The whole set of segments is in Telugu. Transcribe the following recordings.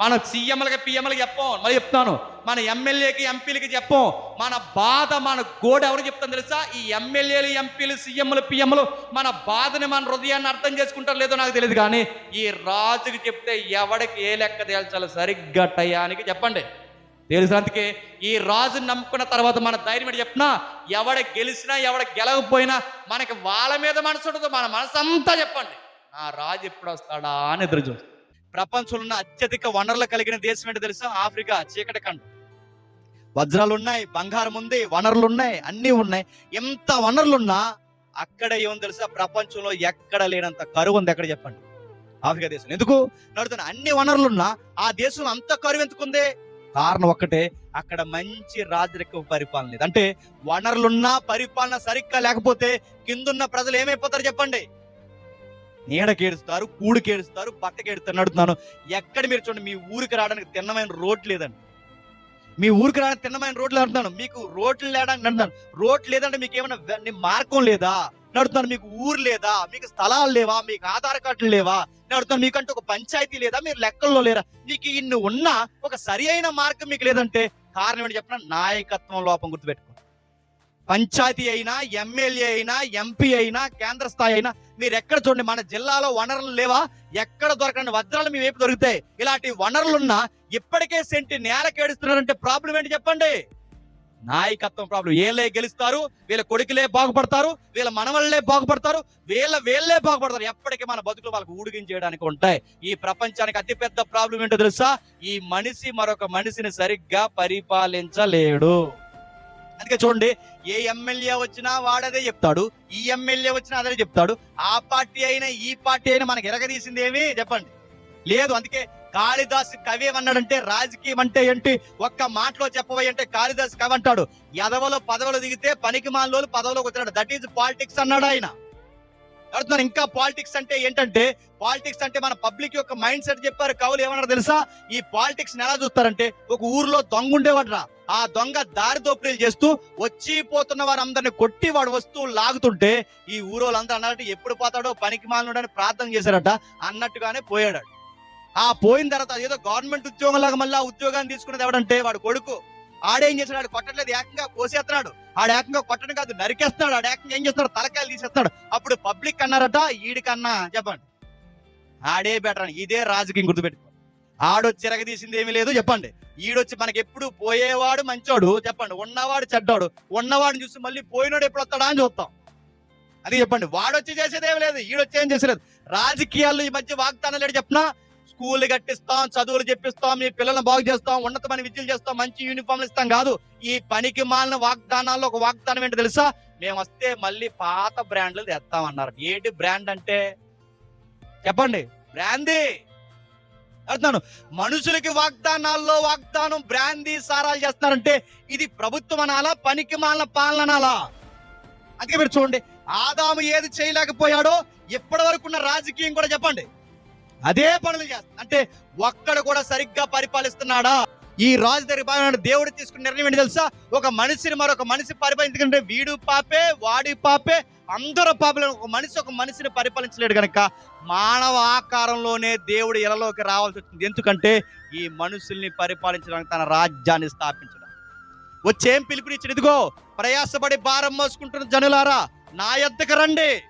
మన సీఎంలకి పిఎంలకి చెప్పం. మరి చెప్తాను మన ఎమ్మెల్యేకి ఎంపీలకి చెప్పం. మన బాధ మన గోడ ఎవరు చెప్తాను తెలుసా? ఈ ఎమ్మెల్యేలు ఎంపీలు సీఎంలు పిఎంలు మన బాధని మన హృదయాన్ని అర్థం చేసుకుంటారు లేదో నాకు తెలియదు కానీ ఈ రాజుకి చెప్తే ఎవడికి ఏ లెక్క తేల్చాలో సరిగ్గా టయానికి చెప్పండి. తెలిసినందుకే అందుకే? ఈ రాజుని నమ్ముకున్న తర్వాత మన ధైర్యం ఏంటి చెప్పినా ఎవడ గెలిచినా ఎవడ గెలవకపోయినా మనకి వాళ్ళ మీద మనసు ఉండదు మన మనసు అంతా చెప్పండి. నా రాజు ఎప్పుడు వస్తాడా అని ఎదురు చూస్తాం ప్రపంచంలో ఉన్న అత్యధిక వనరులు కలిగిన దేశం ఏంటో తెలుసా? ఆఫ్రికా చీకటి ఖండం వజ్రాలు ఉన్నాయి బంగారం ఉంది వనరులు ఉన్నాయి అన్నీ ఉన్నాయి. ఎంత వనరులున్నా అక్కడ ఏమో తెలుసా? ప్రపంచంలో ఎక్కడ లేనంత కరువు ఉంది. ఎక్కడ చెప్పండి? ఆఫ్రికా దేశం. ఎందుకు? నడుతున్న అన్ని వనరులున్నా ఆ దేశంలో అంత కరువు ఎందుకుంది? కారణం ఒక్కటే అక్కడ మంచి రాజరిక పరిపాలన లేదు. అంటే వనరులున్నా పరిపాలన సరిగ్గా లేకపోతే కిందున్న ప్రజలు ఏమైపోతారు చెప్పండి? నీడకేడుస్తారు కూడికేడుస్తారు బట్టకేడుస్తారు నడుతున్నాను ఎక్కడ మీరు చూడండి మీ ఊరికి రావడానికి తిన్నమైన రోడ్ లేదండి. మీ ఊరికి రావడానికి తిన్నమైన రోడ్లు అంటున్నాను మీకు రోడ్లు లేడానికి నడుతున్నాను రోడ్ లేదంటే మీకు ఏమైనా మార్గం లేదా? నడుతున్నాను మీకు ఊరు లేదా? మీకు స్థలాలు లేవా? మీకు ఆధార్ కార్డులు లేవా? నడుతున్నాను మీకంటే ఒక పంచాయతీ లేదా? మీరు లెక్కల్లో లేరా? మీకు ఇన్ని ఉన్న ఒక సరి అయిన మార్గం మీకు లేదంటే కారణం ఏంటి చెప్పిన? నాయకత్వం లోపం గుర్తుపెట్టుకో పంచాయతీ అయినా ఎమ్మెల్యే అయినా ఎంపీ అయినా కేంద్ర స్థాయి అయినా మీరు ఎక్కడ చూడండి మన జిల్లాలో వనరులు లేవా? ఎక్కడ దొరకని వజ్రాలు మీ వైపు దొరుకుతాయి? ఇలాంటి వనరులున్నా ఇప్పటికే సెంటి నేల కేడుస్తున్నారంటే ప్రాబ్లం ఏంటి చెప్పండి? నాయకత్వం ప్రాబ్లం వీళ్ళే గెలుస్తారు వీళ్ళ కొడుకులే బాగుపడతారు వీళ్ళ మనవళ్ళే బాగుపడతారు వీళ్ళ వీళ్ళే బాగుపడతారు. ఎప్పటికీ మన బతుకులు వాళ్ళకి ఊడిగించేయడానికి ఉంటాయి. ఈ ప్రపంచానికి అతిపెద్ద ప్రాబ్లం ఏంటో తెలుసా? ఈ మనిషి మరొక మనిషిని సరిగ్గా పరిపాలించలేడు. అందుకే చూడండి ఏ ఎమ్మెల్యే వచ్చినా వాడదే చెప్తాడు ఈ ఎమ్మెల్యే వచ్చినా అదే చెప్తాడు. ఆ పార్టీ అయినా ఈ పార్టీ అయినా మనకి ఎరగదీసింది ఏమి చెప్పండి. లేదు అందుకే కాళిదాస్ కవి అన్నాడంటే రాజకీయం అంటే ఏంటి? ఒక్క మాటలో చెప్పబోయి అంటే కాళిదాస్ కవి అంటాడు ఎదవలో పదవులు దిగితే పనికి మాలోలు పదవులోకి వచ్చినాడు. దట్ ఈజ్ పాలిటిక్స్ అన్నాడు ఆయన. అడుగుతున్నారు ఇంకా పాలిటిక్స్ అంటే ఏంటంటే పాలిటిక్స్ అంటే మన పబ్లిక్ యొక్క మైండ్ సెట్ చెప్పారు. కవులు ఏమన్నారు తెలుసా? ఈ పాలిటిక్స్ ఎలా చూస్తారంటే ఒక ఊర్లో దొంగ ఉండేవాడ్రా ఆ దొంగ దారి దోపిడీలు చేస్తూ వచ్చి పోతున్న వారందరిని కొట్టి వాడు వస్తువులు లాగుతుంటే ఈ ఊరోళ్ళందరూ అన్నట్టు ఎప్పుడు పోతాడో? పనికి మాలనుడని ప్రార్థన చేశారట. అన్నట్టుగానే పోయాడు ఆ పోయిన తర్వాత ఏదో గవర్నమెంట్ ఉద్యోగం లాగా మళ్ళీ ఆ ఉద్యోగాన్ని తీసుకునేది ఎవడంటే వాడు కొడుకు. ఆడేం చేస్తున్నాడు ఆడు కొట్టట్లేదు ఏకంగా కోసేస్తున్నాడు. ఆడు ఏకంగా కొట్టడం కాదు నరికేస్తున్నాడు. ఆడు ఏకంగా ఏం చేస్తున్నాడు? తలకాయలు తీసేస్తున్నాడు. అప్పుడు పబ్లిక్ అన్నారట ఈడికన్నా చెప్పండి. ఆడే బెటర్ అని ఇదే రాజకీయం గుర్తుపెట్టుకో. ఆడొచ్చి తీసింది ఏమీ లేదు చెప్పండి. ఈడొచ్చి మనకి ఎప్పుడు పోయేవాడు మంచోడు? చెప్పండి. ఉన్నవాడు చెడ్డాడు. ఉన్నవాడిని చూసి మళ్ళీ పోయినోడు ఎప్పుడు వస్తాడా అని చూస్తాం. అది చెప్పండి. వాడొచ్చి చేసేదేం లేదు. ఈడొచ్చి ఏం చేసేది రాజకీయాల్లో ఈ మధ్య వాగ్దానాలు లేడు చెప్పినా? స్కూల్ కట్టిస్తాం చదువులు చెప్పిస్తాం మీ పిల్లలను బాగు చేస్తాం ఉన్నతమైన విద్యలు చేస్తాం మంచి యూనిఫామ్లు ఇస్తాం కాదు. ఈ పనికి మాలిన వాగ్దానాల్లో ఒక వాగ్దానం ఏంటో తెలుసా? మేము వస్తే మళ్ళీ పాత బ్రాండ్లు తెస్తామన్నారు. ఏంటి బ్రాండ్ అంటే? చెప్పండి. బ్రాందీ. అర్థాను మనుషులకి వాగ్దానాల్లో వాగ్దానం బ్రాందీ సారాలు చేస్తున్నారంటే ఇది ప్రభుత్వం అనాలా పనికి మాలిన పాలన అనాలా? అందుకే మీరు చూడండి ఆదాము ఏది చేయలేకపోయాడో ఇప్పటి వరకు ఉన్న రాజకీయం కూడా చెప్పండి. అదే పనులు చేస్తా అంటే ఒక్కడ కూడా సరిగ్గా పరిపాలిస్తున్నాడా? ఈ రాజు దగ్గర దేవుడు తీసుకున్న నిర్ణయం ఏంటి తెలుసా? ఒక మనిషిని మరొక మనిషి పరిపాలించుకుంటే వీడు పాపే వాడి పాపే అందరూ పాపలే ఒక మనిషి ఒక మనిషిని పరిపాలించలేడు కనుక మానవ ఆకారంలోనే దేవుడు ఇలలోకి రావాల్సి వచ్చింది. ఎందుకంటే ఈ మనుషుల్ని పరిపాలించడానికి తన రాజ్యాన్ని స్థాపించడం. వచ్చేం పిలుపునిచ్చిన ఇదిగో ప్రయాసపడి భారం మోసుకుంటున్న జనులారా నా ఎద్దకు రండి.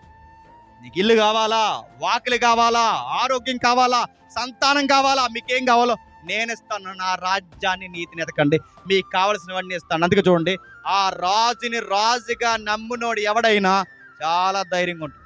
నీకు ఇల్లు కావాలా? వాకిలి కావాలా? ఆరోగ్యం కావాలా? సంతానం కావాలా? మీకేం కావాలో? నేను ఇస్తాను నా రాజ్యాన్ని నీతిని ఎతకండి మీకు కావలసినవన్నీ ఇస్తాను. అందుకే చూడండి ఆ రాజుని రాజుగా నమ్మునోడు ఎవడైనా చాలా ధైర్యంగా ఉంటాడు.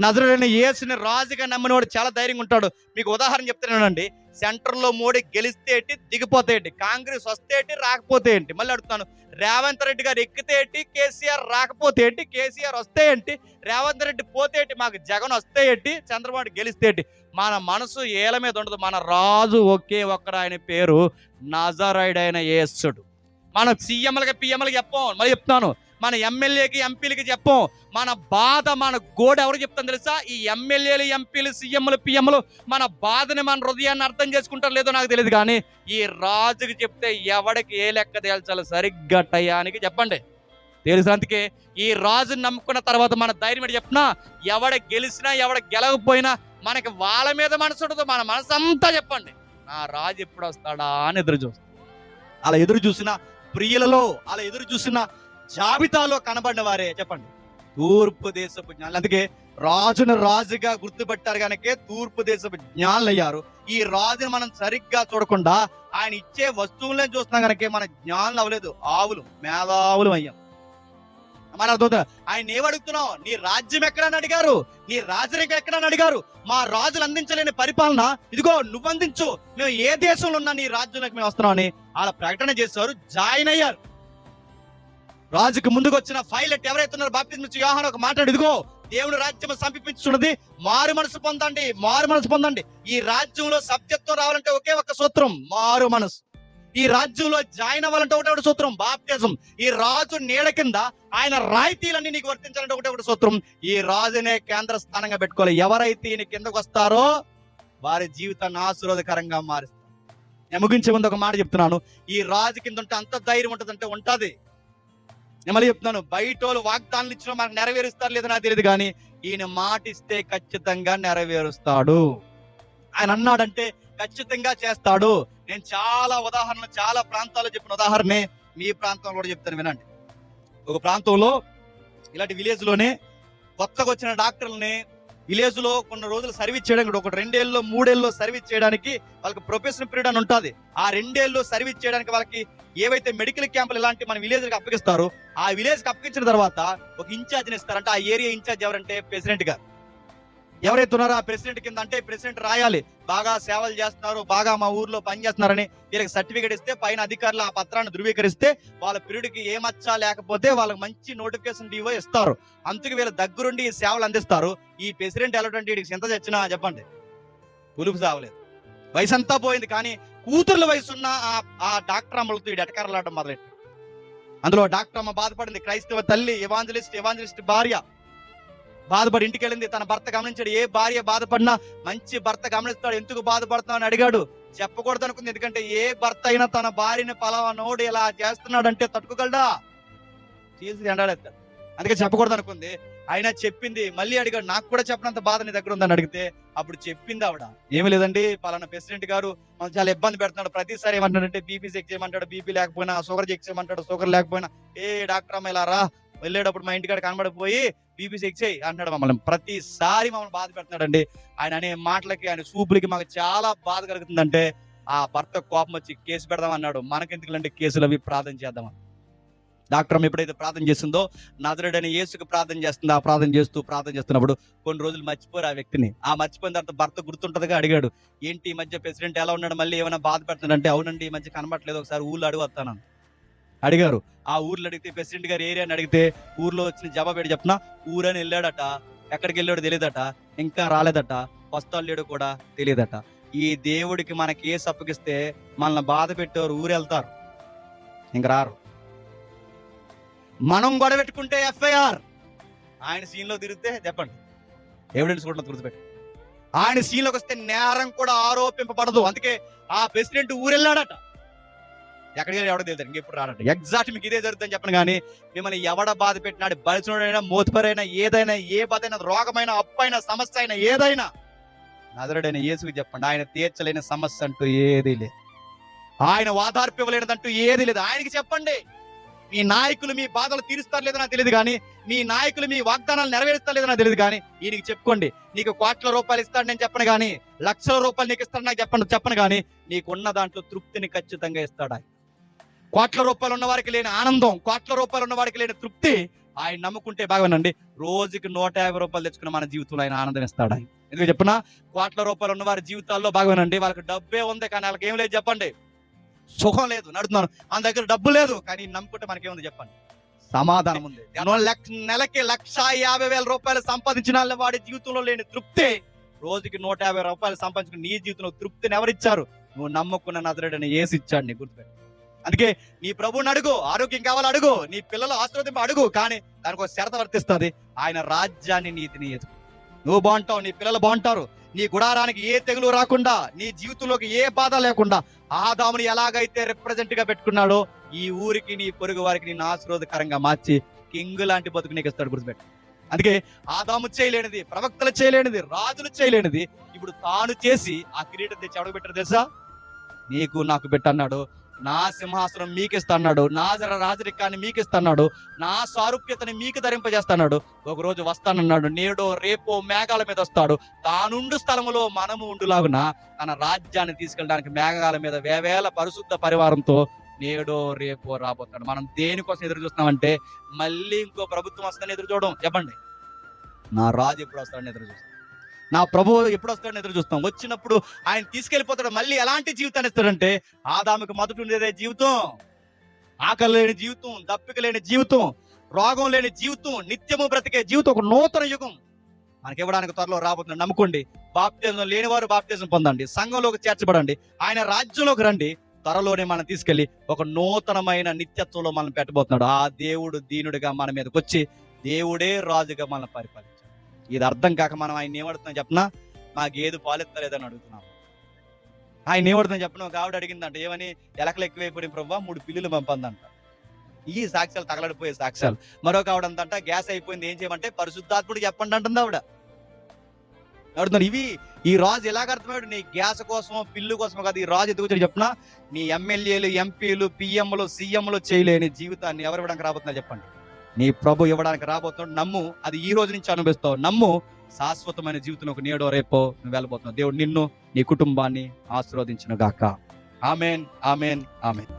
నజరుడైన యేసుని రాజుగా నమ్మినోడు చాలా ధైర్యంగా ఉంటాడు. మీకు ఉదాహరణ చెప్తున్నానండి సెంటర్లో మోడీ గెలిస్తే ఏంటి? దిగిపోతే ఏంటి? కాంగ్రెస్ వస్తే ఏంటి? రాకపోతే ఏంటి? మళ్ళీ అడుగుతాను. రేవంత్ రెడ్డి గారు ఎక్కితే ఏంటి? కేసీఆర్ రాకపోతే ఏంటి? కేసీఆర్ వస్తే ఏంటి? రేవంత్ రెడ్డి పోతే మాకు జగన్ వస్తే ఏంటి? చంద్రబాబు గెలిస్తే మన మనసు ఏల మీద ఉండదు. మన రాజు ఒకే ఒక్కడు ఆయన పేరు నజరైడ్ అయిన యేసుడు. మన సీఎంలకి పిఎంలకి చెప్పం. మళ్ళీ చెప్తాను. మన ఎమ్మెల్యేకి ఎంపీలకి చెప్పం. మన బాధ మన గోడ ఎవరు చెప్తాను తెలుసా? ఈ ఎమ్మెల్యేలు ఎంపీలు సీఎంలు పిఎంలు మన బాధని మన హృదయాన్ని అర్థం చేసుకుంటారు లేదో నాకు తెలియదు కానీ ఈ రాజుకి చెప్తే ఎవడికి ఏ లెక్క తేల్చాలో సరిగ్గా టయానికి చెప్పండి. తెలుసు. అందుకే ఈ రాజుని నమ్ముకున్న తర్వాత మన ధైర్యం ఏంటి చెప్పినా ఎవడ గెలిచినా ఎవడ గెలవకపోయినా మనకి వాళ్ళ మీద మనసు ఉండదు మన మనసు అంతా చెప్పండి. నా రాజు ఎప్పుడు వస్తాడా అని ఎదురు చూస్తాడు అలా ఎదురు చూసిన ప్రియులలో అలా ఎదురు చూసిన జాబితాలో కనబడిన వారే చెప్పండి. తూర్పు దేశపు జ్ఞానులు. అందుకే రాజును రాజుగా గుర్తుపెట్టారు కనుకే తూర్పు దేశపు జ్ఞానులు అయ్యారు. ఈ రాజుని మనం సరిగ్గా చూడకుండా ఆయన ఇచ్చే వస్తువులనే చూస్తున్నాం కనుక మన జ్ఞానులు అవ్వలేదు. ఆవులు మేధావులు అయ్యాం. మన ఆయన ఏమడుగుతున్నావు నీ రాజ్యం ఎక్కడని అడిగారు? నీ రాజరికం ఎక్కడని అడిగారు? మా రాజులు అందించలేని పరిపాలన ఇదిగో నువ్వు అందించు. మేము ఏ దేశంలో ఉన్నా నీ రాజ్యంలోకి మేము వస్తున్నామని అలా ప్రకటన చేశారు జాయిన్ అయ్యారు. రాజుకు ముందుకు వచ్చిన పైలట్ ఎవరైతే ఉన్నారో బాప్తిజం ఇచ్చి ఒక మాట్లాడు ఇదిగో దేవుని రాజ్యం సమీపించున్నది. మారు మనసు పొందండి మారు మనసు పొందండి. ఈ రాజ్యంలో సభ్యత్వం రావాలంటే ఒకే ఒక సూత్రం మారు మనసు. ఈ రాజ్యంలో జాయిన్ అవ్వాలంటే ఒకటే ఒకటి సూత్రం బాప్తిజం. ఈ రాజు నీడ కింద ఆయన రాయితీలన్నీ నీకు వర్తించాలంటే ఒకటే ఒకటి సూత్రం. ఈ రాజునే కేంద్ర స్థానంగా పెట్టుకోవాలి. ఎవరైతే ఈయన కిందకు వస్తారో వారి జీవితాన్ని ఆశీర్వాదకరంగా మారుస్తారు. నేను ముగించే ముందు ఒక మాట చెప్తున్నాను. ఈ రాజు కింద ఉంటే అంత ధైర్యం ఉంటుందంటే ఉంటుంది. నేను మళ్ళీ చెప్తున్నాను బయట వాళ్ళు వాగ్దానాలు ఇచ్చిన మనకు నెరవేరుస్తారు లేదో నాకు తెలియదు కానీ ఈయన మాట ఇస్తే ఖచ్చితంగా నెరవేరుస్తాడు. ఆయన అన్నాడంటే ఖచ్చితంగా చేస్తాడు. నేను చాలా ఉదాహరణలు చాలా ప్రాంతాల్లో చెప్పిన ఉదాహరణే మీ ప్రాంతంలో కూడా చెప్తాను వినండి. ఒక ప్రాంతంలో ఇలాంటి విలేజ్లోనే కొత్తగా వచ్చిన డాక్టర్లని విలేజ్లో కొన్ని రోజులు సర్వీస్ చేయడానికి ఒక రెండేళ్ళు మూడేళ్ళు సర్వీస్ చేయడానికి వాళ్ళకి ప్రొఫెషనల్ పీరియడ్ అని ఉంటుంది. ఆ రెండేళ్ళు సర్వీస్ చేయడానికి వాళ్ళకి ఏవైతే మెడికల్ క్యాంపులు ఇలాంటి మన విలేజ్కి అప్పగిస్తారో ఆ విలేజ్కి అప్పగించిన తర్వాత ఒక ఇన్ఛార్జ్ ఇస్తారంటే. ఆ ఏరియా ఇన్ఛార్జ్ ఎవరంటే ప్రెసిడెంట్ గారు. ఎవరైతే ఉన్నారో ఆ ప్రెసిడెంట్ కింద అంటే ప్రెసిడెంట్ రాయాలి. బాగా సేవలు చేస్తున్నారు బాగా మా ఊర్లో పని చేస్తున్నారని వీళ్ళకి సర్టిఫికేట్ ఇస్తే పైన అధికారులు ఆ పత్రాన్ని ధృవీకరిస్తే వాళ్ళ పీరియడ్ ఏమచ్చా ఏ మచ్చ లేకపోతే వాళ్ళకి మంచి నోటిఫికేషన్ డివో ఇస్తారు. అందుకు వీళ్ళ దగ్గరుండి ఈ సేవలు అందిస్తారు. ఈ ప్రెసిడెంట్ ఎలాంటి వీడికి చింత చచ్చినా చెప్పండి. పులుపు సావలేదు వయసు అంతా పోయింది కానీ కూతుర్ల వయసు ఉన్న ఆ- ఆ డాక్టర్ అమ్మలతో వీడు ఎటకారలాడడం మొదలెట్టు అందులో డాక్టర్ అమ్మ బాధపడింది. క్రైస్తవ తల్లి ఎవాంజలిస్ట్ ఎవాంజలిస్ట్ భార్య. బాధపడి ఇంటికి వెళ్ళింది తన భర్త గమనించాడు. ఏ భార్య బాధపడినా మంచి భర్త గమనిస్తాడు. ఎందుకు బాధపడుతున్నావు అని అడిగాడు. చెప్పకూడదు అనుకుంది. ఎందుకంటే ఏ భర్త అయినా తన భార్యని పలానోడు ఇలా చేస్తున్నాడంటే తట్టుకోగలడా? చేసి ఎండాడేస్తాడు అందుకే చెప్పకూడదు అనుకుంది. అయినా చెప్పింది. మళ్ళీ అడిగాడు. నాకు కూడా చెప్పినంత బాధ నీ దగ్గర ఉందని అడిగితే అప్పుడు చెప్పింది ఆవిడ. ఏమి లేదండి. పలానా ప్రెసిడెంట్ గారు మనం చాలా ఇబ్బంది పెడుతున్నాడు. ప్రతిసారి ఏమంటాడంటే బీపీ చెక్ చేయమంటాడు. బీపీ లేకపోయినా షుగర్ చెక్ చేయమంటాడు. షుగర్ లేకపోయినా ఏ డాక్టర్ అమ్మ ఇలా రా. వెళ్ళేటప్పుడు మా ఇంటికాడ కనబడిపోయి బీపీ చెక్ చేయి అంటాడు మమ్మల్ని. ప్రతిసారి మమ్మల్ని బాధ పెడుతున్నాడండి. ఆయన అనే మాటలకి ఆయన సూపులకి మాకు చాలా బాధ కలుగుతుందంటే ఆ భర్త కోపం వచ్చి కేసు పెడదాం అన్నాడు. మనకెందుకులంటే కేసులు అవి? ప్రార్థన చేద్దాం డాక్టర్ ఎప్పుడైతే ప్రార్థన చేస్తుందో నజరుడని యేసుకు ప్రార్థన చేస్తుందో. ఆ ప్రార్థన చేస్తూ ప్రార్థన చేస్తున్నప్పుడు కొన్ని రోజులు మర్చిపోరు ఆ వ్యక్తిని. ఆ మర్చిపోయిన తర్వాత భర్త గుర్తుంటుందిగా అడిగాడు. ఏంటి ఈ మధ్య ప్రెసిడెంట్ ఎలా ఉన్నాడు? మళ్ళీ ఏమైనా బాధ పెడుతున్నాడంటే అవునండి ఈ మధ్య కనబడట్లేదు. ఒకసారి ఊళ్ళో అడుగు వస్తాను అడిగారు. ఆ ఊర్లో అడిగితే ప్రెసిడెంట్ గారు ఏరియాని అడిగితే ఊర్లో వచ్చిన జవాబు ఏంటి చెప్పిన ఊరని వెళ్ళాడట ఎక్కడికి వెళ్ళాడు తెలియదట ఇంకా రాలేదట వస్తాడు లేడు కూడా తెలియదట ఈ దేవుడికి మనకి ఏ అప్పగిస్తే మనల్ని బాధ పెట్టేవారు ఊరు వెళ్తారు ఇంక రారు. మనం గొడవెట్టుకుంటే ఎఫ్ఐఆర్. ఆయన సీన్లో తిరిగితే చెప్పండి. ఎవిడెన్స్ కూడా గుర్తుపెట్టి. ఆయన సీన్లోకి వస్తే నేరం కూడా ఆరోపింపబడదు. అందుకే ఆ ప్రెసిడెంట్ ఊరెళ్ళాడట. ఎక్కడికి ఎవడో తెలియదు. ఇంకెప్పుడు రాడట ఎగ్జాక్ట్ మీకు ఇదే జరుగుతుందని చెప్పను కానీ మిమ్మల్ని ఎవడ బాధ పెట్టినాడు బలిసినోడైనా మోతుపరైనా ఏదైనా ఏ బాధ అయినా రోగమైన అప్పైన సమస్య అయినా ఏదైనా నదరుడైన యేసుకు చెప్పండి. ఆయన తీర్చలేని సమస్య అంటూ ఏదీ లేదు. ఆయన వాదార్పు ఇవ్వలేనిదంటూ ఏదీ లేదు. ఆయనకి చెప్పండి. మీ నాయకులు మీ బాధలు తీరుస్తారు లేదో నాకు తెలియదు కానీ మీ నాయకులు మీ వాగ్దానాలు నెరవేరుస్తారు లేదో నాకు తెలియదు కానీ ఈయనకి చెప్పుకోండి. నీకు కోట్ల రూపాయలు ఇస్తాడు నేను చెప్పను కానీ లక్షల రూపాయలు నీకు ఇస్తాడు నాకు చెప్పను చెప్పను కానీ నీకున్న దాంట్లో తృప్తిని ఖచ్చితంగా ఇస్తాడు ఆయన. కోట్ల రూపాయలు ఉన్న వారికి లేని ఆనందం కోట్ల రూపాయలు ఉన్న వారికి లేని తృప్తి ఆయన నమ్ముకుంటే బాగానండి రోజుకి నూట యాభై రూపాయలు తెచ్చుకున్న మన జీవితంలో ఆయన ఆనందం ఇస్తాడు ఆయన. ఎందుకు చెప్పిన? కోట్ల రూపాయలు ఉన్న వారి జీవితాల్లో బాగానండి వాళ్ళకి డబ్బే ఉంది కానీ వాళ్ళకి ఏం లేదు చెప్పండి. సుఖం లేదు నడుతున్నాను. మన దగ్గర డబ్బు లేదు కానీ నమ్ముకుంటే మనకేముంది చెప్పండి. సమాధానం ఉంది. నెలకి లక్ష యాభై వేల రూపాయలు సంపాదించిన వాళ్ళ వాడి జీవితంలో లేని తృప్తి. రోజుకి నూట యాభై రూపాయలు సంపాదించుకుని నీ జీవితంలో తృప్తిని ఎవరిచ్చారు? నువ్వు నమ్ముకున్న నజరుడని ఏసి ఇచ్చాడు నీ గుర్తుపెట్టు అందుకే నీ ప్రభువుని అడుగు ఆరోగ్యం కావాలి అడుగు నీ పిల్లలు ఆశీర్వదింపు అడుగు కానీ దానికి ఒక శరత వర్తిస్తుంది. ఆయన రాజ్యాన్ని నీతిని ఎదుగు నువ్వు బాగుంటావు నీ పిల్లలు బాగుంటారు. నీ గుడారానికి ఏ తెగులు రాకుండా నీ జీవితంలోకి ఏ బాధ లేకుండా ఆదాముని ఎలాగైతే రిప్రజెంట్గా పెట్టుకున్నాడో ఈ ఊరికి నీ పొరుగు వారికి నేను ఆశీర్వాదకరంగా మార్చి కింగ్ లాంటి బతుకు నీకు ఇస్తాడు గుర్తుపెట్టు. అందుకే ఆదాము చేయలేనిది ప్రవక్తలు చేయలేనిది రాజులు చేయలేనిది ఇప్పుడు తాను చేసి ఆ కిరీటం తెచ్చి అడుగు పెట్టారు తెలుసా? నీకు నాకు పెట్టన్నాడు. నా సింహాసనం మీకు ఇస్తాడు నా జర రాజరికాన్ని మీకు ఇస్తాడు నా సారూప్యతని మీకు ధరింపజేస్తాడు ఒక రోజు వస్తానన్నాడు నేడో రేపో మేఘాల మీద వస్తాడు తానుండు స్థలములో మనము ఉండులాగున? తన రాజ్యాన్ని తీసుకెళ్ళడానికి మేఘాల మీద వేవేల పరిశుద్ధ పరివారంతో నేడో రేపో రాబోతాడు మనం దేనికోసం ఎదురు చూస్తున్నామంటే మళ్ళీ ఇంకో ప్రభుత్వం వస్తుందని ఎదురు చూడడం. చెప్పండి. నా రాజు ఎప్పుడు వస్తాడని ఎదురు చూస్తాం నా ప్రభువు ఎప్పుడు వస్తాడని ఎదురు చూస్తాం. వచ్చినప్పుడు ఆయన తీసుకెళ్ళిపోతాడు. మళ్ళీ ఎలాంటి జీవితాన్ని ఇస్తాడంటే ఆదాముకు మొదటి ఉండేదే జీవితం. ఆకలి లేని జీవితం దప్పిక లేని జీవితం రోగం లేని జీవితం నిత్యము బ్రతికే జీవితం ఒక నూతన యుగం. మనకి ఇవ్వడానికి త్వరలో రాబోతుంది నమ్ముకోండి. బాప్తిజం లేనివారు బాప్తిజం పొందండి. సంఘంలోకి చేర్చబడండి. ఆయన రాజ్యంలోకి రండి. త్వరలోనే మనం తీసుకెళ్ళి ఒక నూతనమైన నిత్యత్వంలో మనం పెట్టబోతున్నాడు. ఆ దేవుడు దీనుడిగా మన మీదకి వచ్చి దేవుడే రాజుగా మనం పరిపాలి ఇది అర్థం కాక మనం ఆయన ఏమడుతున్నాం చెప్పనా? మా గేదె పాలెత్తలేదని అడుగుతున్నాం. ఆయన ఏమడుతున్నాం చెప్పిన? ఒక ఆవిడ అడిగిందంట ఏమని? ఎలకలు ఎక్కువైపోయిన ప్రభావ మూడు పిల్లులు పంపందంట. ఈ సాక్ష్యాలు తగలడిపోయే సాక్ష్యాలు. మరొక ఆవిడ అందంట గ్యాస్ అయిపోయింది ఏం చేయమంటే పరిశుద్ధాత్ముడు చెప్పండి అంటుంది ఆవిడ. అడుగుతున్నాడు ఇవి ఈ రాజు ఎలాగ అర్థమయ్యాడు? నీ గ్యాస్ కోసమో పిల్లు కోసమో కాదు ఈ రాజు ఎందుకు వచ్చాడు చెప్పిన? నీ ఎమ్మెల్యేలు ఎంపీలు పిఎంలు సీఎంలు చేయలేని జీవితాన్ని ఎవరు ఇవ్వడానికి రాబోతున్నారు చెప్పండి. నీ ప్రభు ఇవ్వడానికి రాబోతున్నాడు. నమ్ము అది ఈ రోజు నుంచి అనుభవిస్తావు. నమ్ము శాశ్వతమైన జీవితంలో ఒక నేడో రేపో నువ్వు వెళ్ళబోతున్నావు. దేవుడు నిన్ను నీ కుటుంబాన్ని ఆశీర్వదించిన గాక. Amen amen amen.